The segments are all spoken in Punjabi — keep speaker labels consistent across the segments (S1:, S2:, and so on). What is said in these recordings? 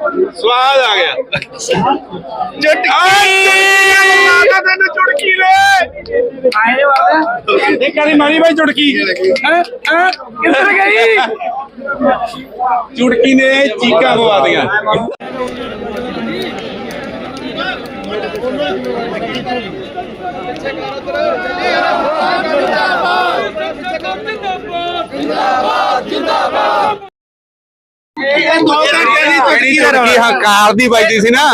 S1: ਸਵਾਦ ਆ ਗਿਆ। ਚੁਟਕੀ। ਚੁਟਕੀ ਲੈ
S2: ਆਏ ਵਾਲਾ
S1: ਇਹ ਕਰੀ ਮਾਰੀ ਬਾਈ ਚੁਟਕੀ।
S2: ਕਿੱਧਰ ਗਈ?
S1: ਚੁਟਕੀ ਨੇ ਚੀਕਾਂ ਪਵਾ ਦੀਆਂ ਜਿਹੜੀ ਚੁਟਕੀ ਹੰਕਾਰ ਦੀ ਵੱਜਦੀ ਸੀ ਨਾ।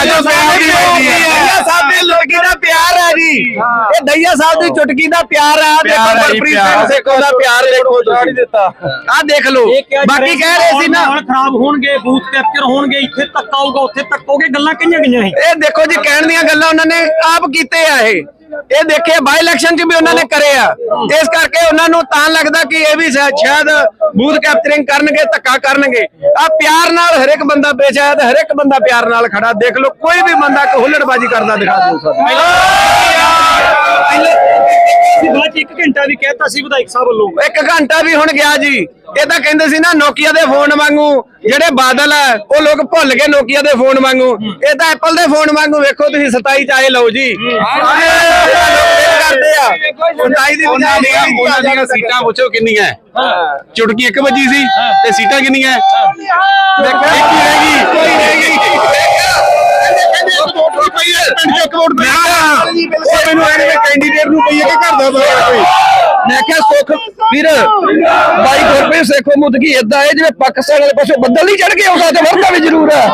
S1: ਅੱਜ ਉਹ ਪਿਆਰ ਦੀ ਵੱਜਦੀ ਹੈ।
S3: ਸਾਹਿਬ ਦੀ ਲੜਕੀ ਦਾ ਪਿਆਰ ਹੈ ਜੀ। ਇਹ ਦਈਆ ਸਾਹਿਬ ਦੀ ਚੁਟਕੀ ਦਾ ਪਿਆਰ ਹੈ। ਦੇਖੋ ਗੁਰਪ੍ਰੀਤ। ਸਿੰਘ ਸੇਖੋਂ ਦਾ ਪਿਆਰ ਦੇਖੋ ਤੁਸੀਂ। ਦਿੱਤਾ। ਆ ਦੇਖ ਲਓ। ਬਾਕੀ ਕਹਿ ਰਹੇ ਸੀ ਨਾ।
S2: ਮਾਹੌਲ ਖਰਾਬ ਹੋਣਗੇ ਬੂਥ ਕੈਪਚਰ ਹੋਣਗੇ ਇੱਥੇ ਤੱਕ ਆਊਗਾ ਉੱਥੇ ਤੱਕੋਗੇ ਗੱਲਾਂ ਕਿੰਨੀਆਂ ਗਈਆਂ ਸੀ
S3: ਇਹ ਦੇਖੋ ਜੀ ਕਹਿਣ ਦੀਆਂ ਗੱਲਾਂ ਉਹਨਾਂ ਨੇ ਆਪ ਕੀਤੇ ਆ ਇਹ। ਇਹ ਦੇਖੇ ਬਾਈ ਇਲੈਕਸ਼ਨ 'ਚ ਵੀ ਉਹਨਾਂ ਨੇ ਕਰੇ ਆ ਇਸ ਕਰਕੇ ਉਹਨਾਂ ਨੂੰ ਤਾਂ ਲੱਗਦਾ ਕਿ ਇਹ ਵੀ ਸ਼ਾਇਦ ਬੂਥ ਕੈਪਚਰਿੰਗ ਕਰਨਗੇ ਧੱਕਾ ਕਰਨਗੇ। ਆ ਪਿਆਰ ਨਾਲ ਹਰ ਇੱਕ ਬੰਦਾ ਪੇਸ਼ ਆਇਆ ਤੇ ਹਰ ਇੱਕ ਬੰਦਾ ਪਿਆਰ ਨਾਲ ਖੜਾ। ਦੇਖ ਲਓ ਕੋਈ ਵੀ ਬੰਦਾ ਕਿ ਹੁੱਲੜਬਾਜੀ ਕਰਦਾ ਦਿਖਾ
S2: ਅਸੀਂ ਬਾਅਦ ਚ ਇੱਕ ਘੰਟਾ ਵੀ ਕਹਿਤਾ ਸੀ ਵਿਧਾਇਕ ਸਾਹਿਬ ਵੱਲੋਂ।
S3: ਇੱਕ ਘੰਟਾ ਵੀ ਹੁਣ ਗਿਆ ਜੀ। ਇਹ ਤਾਂ ਕਹਿੰਦੇ ਸੀ ਨਾ ਨੋਕੀਆ ਦੇ ਫੋਨ ਵਾਂਗੂ ਜਿਹੜੇ ਬਾਦਲ ਆ ਉਹ ਲੋਕ ਭੁੱਲ ਗਏ ਨੋਕੀਆ ਦੇ ਫੋਨ ਵਾਂਗੂ। ਇਹ ਤਾਂ ਐਪਲ ਦੇ ਫੋਨ ਵਾਂਗੂ ਵੇਖੋ ਤੁਸੀਂ 27 ਚ ਆਏ ਲਓ ਜੀ। ਕਰਦੇ ਆ 27 ਦੀ
S1: ਉਹਨਾਂ
S3: ਬਜਾਏ
S1: ਦੀਆਂ ਉਹਨਾਂ ਦੀਆਂ ਸੀਟਾਂ ਪੁੱਛੋ ਕਿੰਨੀਆਂ ਹੈ? ਚੁਟਕੀ ਇੱਕ ਵੱਜੀ ਸੀ ਤੇ ਸੀਟਾਂ ਕਿੰਨੀਆਂ ਹੈ? ਇੱਕ ਹੀ ਰਹਿ ਗਈ। ਕੋਈ ਰਹਿ ਗਈ। ਇੱਕ ਵੋਟ ਮੈਂ ਉਹ ਮੈਨੂੰ ਐਵੇਂ ਕੈਂਡੀਡੇਟ ਨੂੰ ਪਈ ਹੈ ਕਿ ਘਰ ਦਾ ਬੰਦਾ ਕੋਈ
S3: ਮੈਂ ਕਿਹਾ ਸੁਖ ਵੀਰ ਬਾਈ ਗੁਰਪ੍ਰੀਤ ਸੇਖੋ ਮੁਦਗੀ ਇਦਾਂ ਹੈ? ਜਿਵੇਂ ਪਾਕਿਸਤਾਨ ਵਾਲੇ ਪਾਸੇ ਬੱਦਲ ਨਹੀਂ ਚੜ ਕੇ ਆਉਂਦਾ ਤੇ ਵਰਨਾ ਵੀ ਜ਼ਰੂਰ ਹੈ।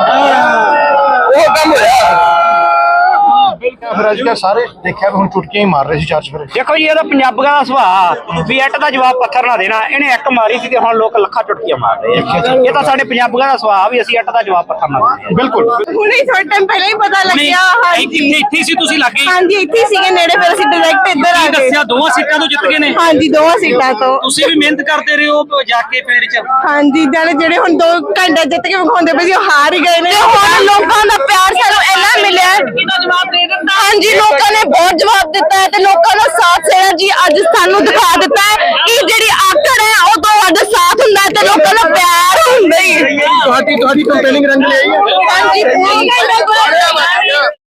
S4: ਫਿਰ ਅੱਜ ਕੱਲ੍ਹ ਸਾਰੇ ਦੇਖਿਆ ਵੀ ਹੁਣ ਚੁਟਕੀਆਂ ਹੀ ਮਾਰ ਰਹੇ ਸੀ ਚਰਚ ਫਿਰ
S2: ਦੇਖੋ ਜੀ ਇਹਦਾ ਪੰਜਾਬੀਆਂ ਦਾ ਸੁਭਾਅ ਵੀ ਇੱਟ ਦਾ ਜਵਾਬ ਪੱਥਰ ਨਾ ਦੇਣਾ ਇਹਨੇ ਇੱਕ ਮਾਰੀ ਸੀ ਤੇ ਹੁਣ ਲੋਕ ਲੱਖਾਂ ਚੁਟਕੀਆਂ ਮਾਰ ਰਹੇ ਆ। ਇਹ ਤਾਂ ਸਾਡੇ ਪੰਜਾਬੀਆਂ ਦਾ ਸੁਭਾਅ ਵੀ ਅਸੀਂ ਇੱਟ ਦਾ ਜਵਾਬ ਪੱਥਰ ਨਾ ਦਿੰਦੇ
S4: ਬਿਲਕੁਲ।
S5: ਹੁਣੇ ਥੋੜਾ ਟਾਈਮ ਪਹਿਲਾਂ ਹੀ ਪਤਾ ਲੱਗਿਆ ਹਾਂਜੀ।
S2: ਇੱਥੇ ਇੱਥੇ ਸੀ ਤੁਸੀਂ ਲੱਗੇ
S5: ਹਾਂਜੀ ਇੱਥੇ ਸੀਗੇ ਨੇੜੇ ਫਿਰ ਅਸੀਂ ਡਾਇਰੈਕਟ ਇੱਧਰ ਆ ਗਏ।
S2: ਦੱਸਿਆ ਦੋਵਾਂ ਸੀਟਾਂ ਤੋਂ ਜਿੱਤ ਗਏ ਨੇ?
S5: ਹਾਂਜੀ ਦੋਵਾਂ ਸੀਟਾਂ ਤੋਂ।
S2: ਤੁਸੀਂ ਵੀ ਮਿਹਨਤ ਕਰਦੇ ਰਹੇ ਹੋ ਜਾ ਕੇ ਫੇਰ ਚ।
S5: ਹਾਂਜੀ ਜਿਹੜੇ ਜਿਹੜੇ ਹੁਣ ਦੋ ਘੰਟੇ ਜਿੱਤ ਕੇ ਵਿਖਾਉਂਦੇ ਪਏ ਸੀ ਉਹ ਹਾਰ ਹੀ ਗਏ ਨੇ। ਤੇ ਹੁਣ ਲੋਕਾਂ ਦਾ ਪਿਆਰ ਸਾਨੂੰ ਇੰਨਾ ਮਿਲਿਆ। ਜਵਾਬ ਦੇ ਦਿੰਦਾ ਹਾਂਜੀ ਲੋਕਾਂ ਨੇ ਬਹੁਤ ਜਵਾਬ ਦਿੱਤਾ ਹੈ ਤੇ ਲੋਕਾਂ ਦਾ ਸਾਥ ਸੇਣਾ ਜੀ ਅੱਜ ਸਾਨੂੰ ਦਿਖਾ ਦਿੱਤਾ ਹੈ ਕਿ ਜਿਹੜੀ ਆਕੜ ਹੈ ਉਹ ਤੋਂ ਵੱਧ ਸਾਥ ਹੁੰਦਾ ਹੈ ਤੇ ਲੋਕਾਂ ਦਾ ਪਿਆਰ ਹੁੰਦਾ ਹੀ
S4: ਤੁਹਾਡੀ ਤੁਹਾਡੀ ਕੰਪੇਨਿੰਗ ਰੰਗ ਲਈ
S5: ਹਾਂਜੀ ਪੂਰੀ ਗੱਲ ਹੈ